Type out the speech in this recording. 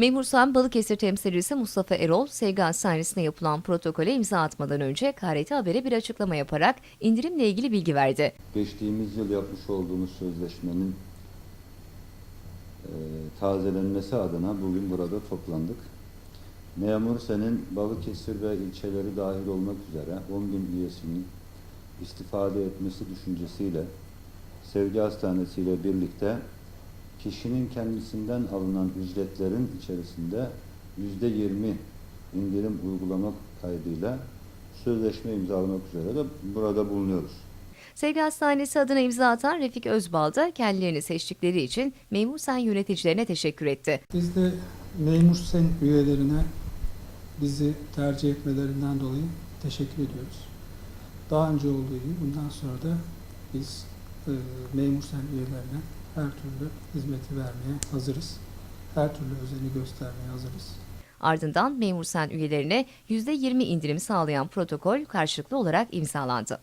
Memursan Balıkesir temsilcisi Mustafa Erol, Sevgi Hastanesi'ne yapılan protokole imza atmadan önce KRT Haber'e bir açıklama yaparak indirimle ilgili bilgi verdi. Geçtiğimiz yıl yapmış olduğumuz sözleşmenin e, tazelenmesi adına bugün burada toplandık. Memur senin Balıkesir ve ilçeleri dahil olmak üzere 10 bin üyesinin istifade etmesi düşüncesiyle Sevgi Hastanesi ile birlikte kişinin kendisinden alınan ücretlerin içerisinde yüzde yirmi indirim uygulamak kaydıyla sözleşme imzalamak üzere de burada bulunuyoruz. Sevgi Hastanesi adına imza atan Refik Özbal da kendilerini seçtikleri için Memursan yöneticilerine teşekkür etti. Biz de memur sen üyelerine bizi tercih etmelerinden dolayı teşekkür ediyoruz. Daha önce olduğu gibi bundan sonra da biz e, memur sen üyelerine her türlü hizmeti vermeye hazırız. Her türlü özeni göstermeye hazırız. Ardından Memursan üyelerine %20 indirim sağlayan protokol karşılıklı olarak imzalandı.